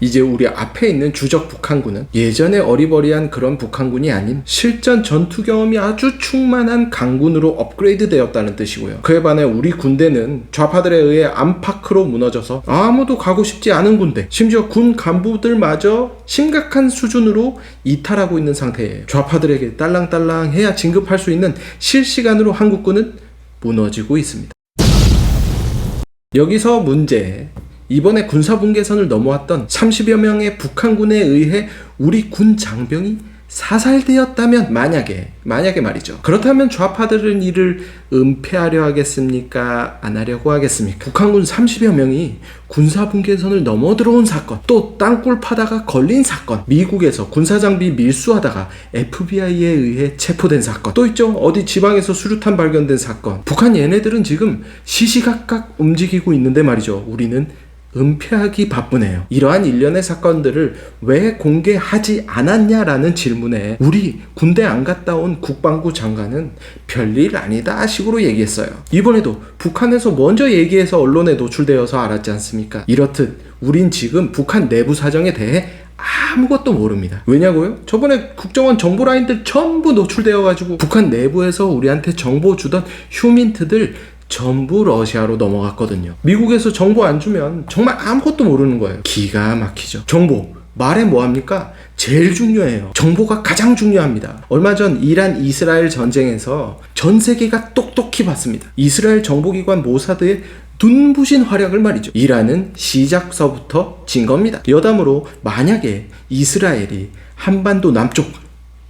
이제 우리 앞에 있는 주적 북한군은 예전에 어리버리한 그런 북한군이 아닌 실전 전투 경험이 아주 충만한 강군으로 업그레이드 되었다는 뜻이고요. 그에 반해 우리 군대는 좌파들에 의해 안팎으로 무너져서 아무도 가고 싶지 않은 군대, 심지어 군 간부들마저 심각한 수준으로 이탈하고 있는 상태예요. 좌파들에게 딸랑딸랑 해야 진급할 수 있는 실시간으로 한국군은 무너지고 있습니다. 여기서 문제. 이번에 군사분계선을 넘어왔던 30여 명의 북한군에 의해 우리 군 장병이 사살되었다면 만약에 만약에 말이죠. 그렇다면 좌파들은 이를 은폐하려 하겠습니까? 안 하려고 하겠습니까? 북한군 30여 명이 군사분계선을 넘어 들어온 사건, 또 땅굴 파다가 걸린 사건, 미국에서 군사장비 밀수하다가 FBI에 의해 체포된 사건, 또 있죠. 어디 지방에서 수류탄 발견된 사건. 북한 얘네들은 지금 시시각각 움직이고 있는데 말이죠. 우리는 은폐하기 바쁘네요. 이러한 일련의 사건들을 왜 공개하지 않았냐라는 질문에 우리 군대 안 갔다 온 국방부 장관은 별일 아니다 식으로 얘기했어요. 이번에도 북한에서 먼저 얘기해서 언론에 노출되어서 알았지 않습니까? 이렇듯 우린 지금 북한 내부 사정에 대해 아무것도 모릅니다. 왜냐고요? 저번에 국정원 정보 라인들 전부 노출되어 가지고 북한 내부에서 우리한테 정보 주던 휴민트들 전부 러시아로 넘어갔거든요. 미국에서 정보 안 주면 정말 아무것도 모르는 거예요. 기가 막히죠. 정보. 말해 뭐합니까? 제일 중요해요. 정보가 가장 중요합니다. 얼마 전 이란 이스라엘 전쟁에서 전 세계가 똑똑히 봤습니다. 이스라엘 정보기관 모사드의 눈부신 활약을 말이죠. 이란은 시작서부터 진 겁니다. 여담으로 만약에 이스라엘이 한반도 남쪽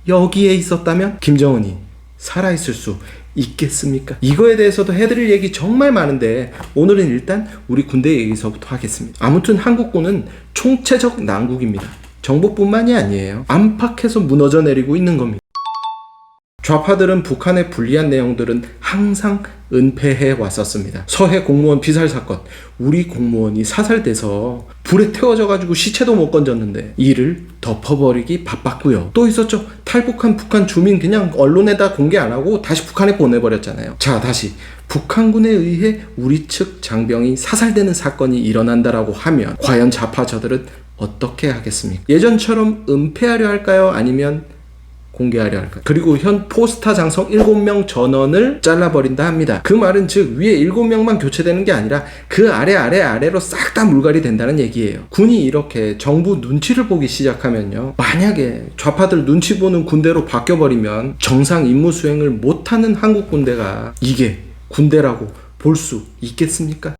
여기에 있었다면 김정은이 살아있을 수 있겠습니까? 이거에 대해서도 해드릴 얘기 정말 많은데 오늘은 일단 우리 군대 얘기서부터 하겠습니다. 아무튼 한국군은 총체적 난국입니다. 정보뿐만이 아니에요. 안팎에서 무너져 내리고 있는 겁니다. 좌파들은 북한의 불리한 내용들은 항상 은폐해 왔었습니다. 서해 공무원 피살 사건, 우리 공무원이 사살돼서 불에 태워져 가지고 시체도 못 건졌는데 이를 덮어버리기 바빴고요. 또 있었죠. 탈북한 북한 주민 그냥 언론에다 공개 안 하고 다시 북한에 보내버렸잖아요. 자 다시 북한군에 의해 우리 측 장병이 사살되는 사건이 일어난다라고 하면 과연 좌파 저들은 어떻게 하겠습니까? 예전처럼 은폐하려 할까요? 아니면 공개하려 할까? 그리고 현 포스타 장성 7명 전원을 잘라버린다 합니다. 그 말은 즉 위에 7명만 교체되는 게 아니라 그 아래 아래 아래로 싹 다 물갈이 된다는 얘기예요. 군이 이렇게 정부 눈치를 보기 시작하면요. 만약에 좌파들 눈치 보는 군대로 바뀌어버리면 정상 임무 수행을 못하는 한국 군대가 이게 군대라고 볼 수 있겠습니까?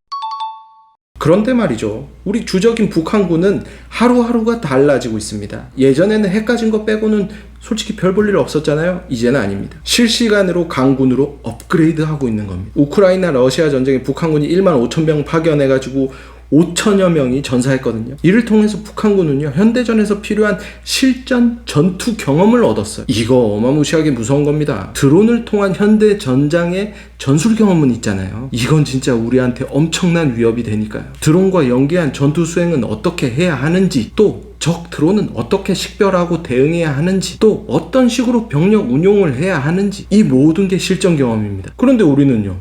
그런데 말이죠. 우리 주적인 북한군은 하루하루가 달라지고 있습니다. 예전에는 해 까진 거 빼고는 솔직히 별 볼 일 없었잖아요. 이제는 아닙니다. 실시간으로 강군으로 업그레이드 하고 있는 겁니다. 우크라이나 러시아 전쟁에 북한군이 1만 5천 명 파견해가지고 5천여 명이 전사했거든요. 이를 통해서 북한군은요, 현대전에서 필요한 실전 전투 경험을 얻었어요. 이거 어마무시하게 무서운 겁니다. 드론을 통한 현대 전장의 전술 경험은 있잖아요. 이건 진짜 우리한테 엄청난 위협이 되니까요. 드론과 연계한 전투 수행은 어떻게 해야 하는지, 또 적 드론은 어떻게 식별하고 대응해야 하는지, 또 어떤 식으로 병력 운용을 해야 하는지, 이 모든 게 실전 경험입니다. 그런데 우리는요,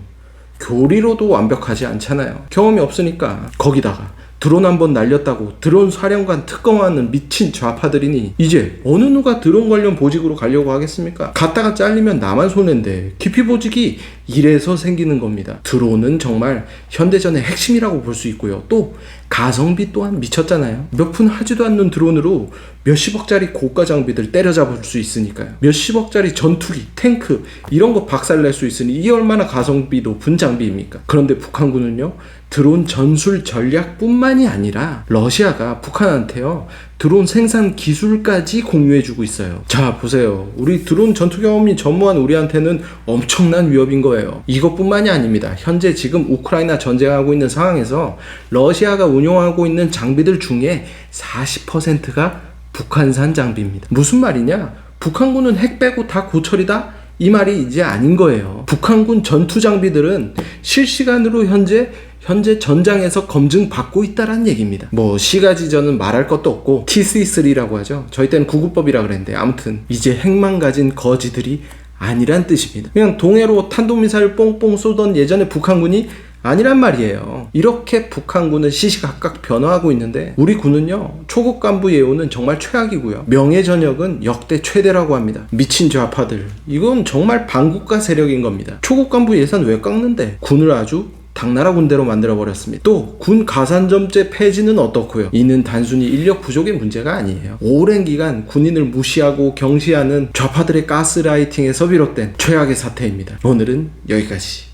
교리로도 완벽하지 않잖아요. 경험이 없으니까 거기다가 드론 한 번 날렸다고 드론 사령관 특검하는 미친 좌파들이니 이제 어느 누가 드론 관련 보직으로 가려고 하겠습니까? 갔다가 잘리면 나만 손해인데 깊이 보직이 이래서 생기는 겁니다. 드론은 정말 현대전의 핵심이라고 볼 수 있고요. 또 가성비 또한 미쳤잖아요. 몇 푼 하지도 않는 드론으로 몇십억짜리 고가 장비들 때려잡을 수 있으니까요. 몇십억짜리 전투기, 탱크 이런 거 박살낼 수 있으니 이 얼마나 가성비 높은 장비입니까? 그런데 북한군은요. 드론 전술 전략뿐만이 아니라 러시아가 북한한테요. 드론 생산 기술까지 공유해주고 있어요. 자, 보세요. 우리 드론 전투 경험이 전무한 우리한테는 엄청난 위협인 거예요. 이것뿐만이 아닙니다. 현재 지금 우크라이나 전쟁하고 있는 상황에서 러시아가 운용하고 있는 장비들 중에 40%가 북한산 장비입니다. 무슨 말이냐? 북한군은 핵 빼고 다 고철이다? 이 말이 이제 아닌 거예요. 북한군 전투 장비들은 실시간으로 현재 현재 전장에서 검증 받고 있다라는 얘기입니다. 뭐 시가지전은 말할 것도 없고 TC3라고 하죠. 저희 때는 구급법이라 그랬는데 아무튼 이제 핵만 가진 거지들이 아니란 뜻입니다. 그냥 동해로 탄도미사일 뽕뽕 쏘던 예전에 북한군이 아니란 말이에요. 이렇게 북한군은 시시각각 변화하고 있는데 우리 군은요 초급 간부 예우는 정말 최악이고요. 명예 전역은 역대 최대라고 합니다. 미친 좌파들 이건 정말 반국가 세력인 겁니다. 초급 간부 예산 왜 깎는데 군을 아주 당나라 군대로 만들어 버렸습니다. 또 군 가산점제 폐지는 어떻고요? 이는 단순히 인력 부족의 문제가 아니에요. 오랜 기간 군인을 무시하고 경시하는 좌파들의 가스라이팅에서 비롯된 최악의 사태입니다. 오늘은 여기까지.